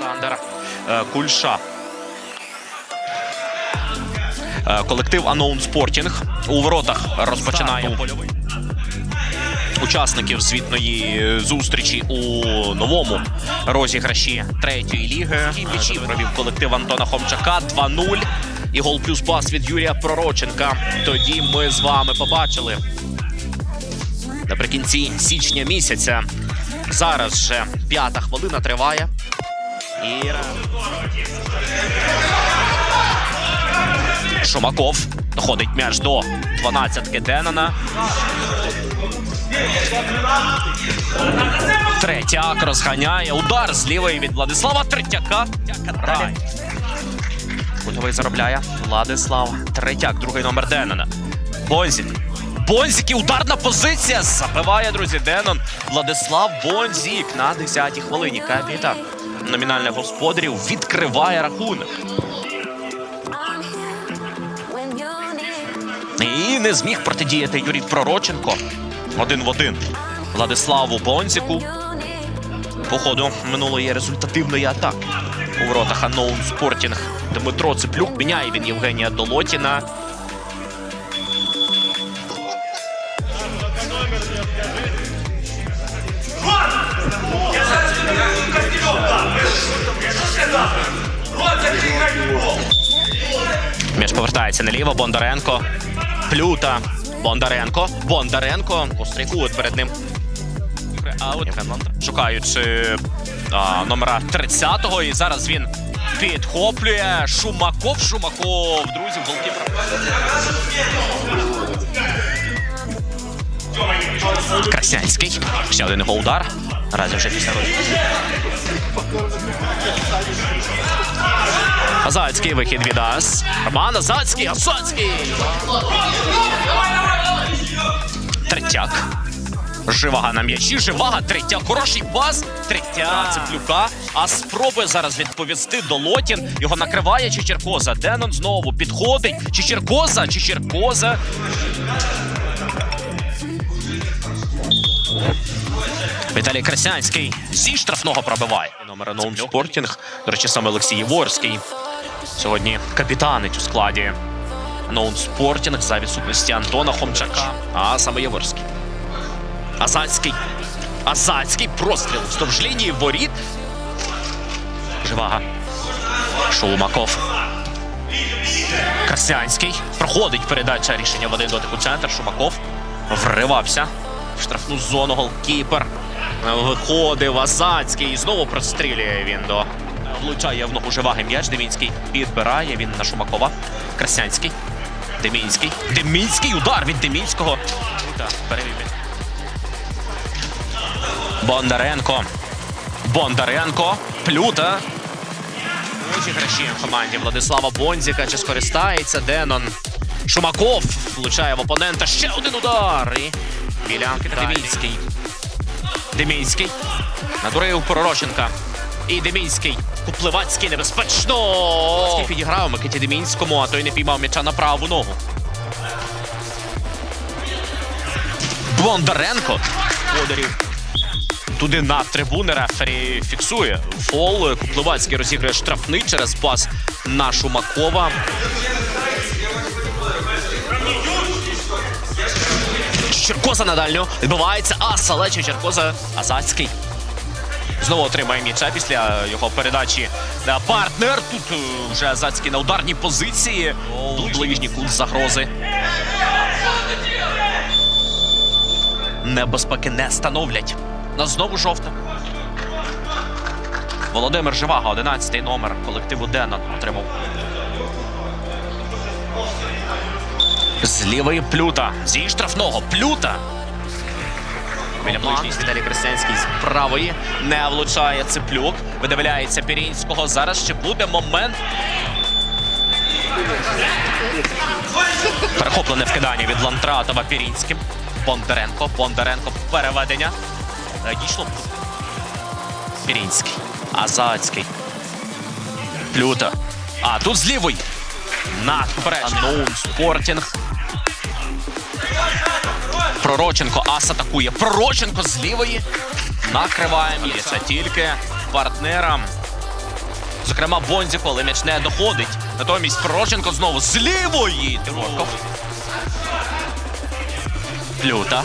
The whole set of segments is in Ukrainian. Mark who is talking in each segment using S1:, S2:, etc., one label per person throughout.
S1: Олександр е, Кульша. Е, Колектив Unknown Sporting у воротах розпочинає учасників звітної зустрічі у новому розіграші третьої ліги. М'ячі провів колектив Антона Хомчака 2-0. І гол плюс пас від Юрія Пророченка. Тоді ми з вами побачили наприкінці січня місяця. Зараз же п'ята хвилина триває. І Шумаков доходить м'яч до 12-ки Денона. Третяк розганяє. Удар з лівої від Владислава Третяка. Далі. Кутовий заробляє. Владислав Третяк, другий номер Денона. Бонзік. Бонзік і ударна позиція. Забиває, друзі, Денон. Владислав Бонзік на 10-й хвилині. Капітан номінальних господарів відкриває рахунок. І не зміг протидіяти Юрій Пророченко. Один в один. Владиславу Бонзіку. По ходу минулої результативної атаки. У воротах Unknown Sporting Дмитро Цеплюк міняє він Євгенія Долотіна. М'яч повертається наліво. Бондаренко. Плюта. Бондаренко. Бондаренко. Острий кут перед ним. Аут. Шукаючи а, номера 30-го. І зараз він підхоплює. Шумаков. Шумаков. Друзі, голкіпер. Краснянський. Ще один його удар. Вже після розгляду. Азацький вихід від Ас. Роман Азацький, Азацький. Третяк. Живага на м'ячі, живага, третяк. Хороший пас. Третяк Цеплюка. А спробує зараз відповісти Долотін. Його накриває Чечеркоза. Денон знову підходить. Чечеркоза, Чечеркоза. Віталій Красянський зі штрафного пробиває. Номер Ноун Спортінг. До речі, саме Олексій Єворський. Сьогодні капітанить у складі Ноун Спортінг за відсутності Антона Хомчака. А саме Єворський. Азацький. Азацький простріл вздовж лінії воріт. Живага. Шумаков. Красянський. Проходить передача рішення в один дотик у центр. Шумаков вривався в штрафну зону голкіпер. Виходив Азацький. І знову прострілює він до. Влучає в ногу живаги м'яч. Демінський підбирає. Він на Шумакова. Красянський. Демінський. Демінський удар від Демінського. Бондаренко. Бондаренко. Плюта. Розіграші в команді Владислава Бонзіка. Чи скористається Денон? Шумаков влучає в опонента. Ще один удар. І Білянки Демінський. Демінський. Надурив Пророченка. І Демінський. Купливацький небезпечно. Підіграв Микиті Демінському, а той не піймав м'яча на праву ногу. Бондаренко. Ударів туди на трибуни рефері фіксує. Фол. Купливацький розігрує штрафний через пас на Шумакова. Черкоза на дальню. Відбувається ас, але Черкоза Азацький. Знову отримає м'яча після його передачі. на Партнер тут е, вже Азацький на ударній позиції. Ближній кут загрози. Небезпеки не становлять. На знову жовта. Володимир Живага, 11-й номер колективу Денон отримав. З лівої плюта. Зі штрафного плюта. Біля ближній Віталій Крестянський з правої не влучає Цеплюк. Видивляється Пірінського. Зараз ще буде момент. Перехоплене вкидання від Лантратова Пірінським. Бондаренко. Бондаренко. Переведення. Е, Дійшло. Пірінський. Азацький. Плюта. А тут з лівої. На Ноун Спортінг. Пророченко ас атакує. Пророченко з лівої. Накриває місце тільки партнерам. Зокрема, Бонзіко, але м'яч не доходить. Натомість Порошенко знову з лівої. Тимурков. Плюта.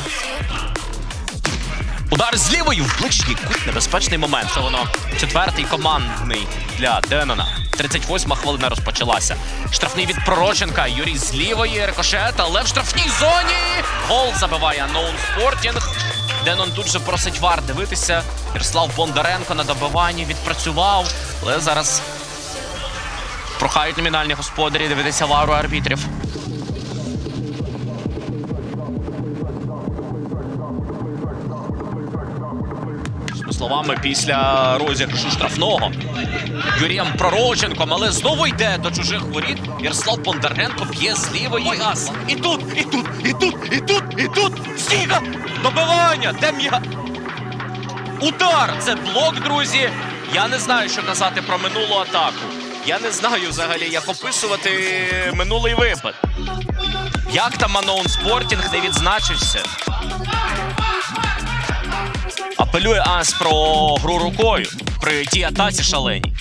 S1: Удар з лівої в ближній кут. Небезпечний момент. Це воно четвертий командний для Денона. 38 хвилина розпочалася. Штрафний від Пророченка. Юрій з лівої рикошет, але в штрафній зоні. Гол забиває Ноун Спортінг. Денон тут же просить вар дивитися. Ярослав Бондаренко на добиванні відпрацював. Але зараз прохають номінальні господарі дивитися вару арбітрів. Словами після розіграшу штрафного Юрієм Пророченком, але знову йде до чужих воріт. Ярослав Бондаренко б'є з лівої. Ас. І тут, і тут, і тут, і тут, і тут. Стіга! Добивання! Де м'я? Удар! Це блок, друзі. Я не знаю, що казати про минулу атаку. Я не знаю взагалі, як описувати минулий випад. Як там Аноун Спортінг не відзначився? Апелює Ас про гру рукою при тій атаці шаленій.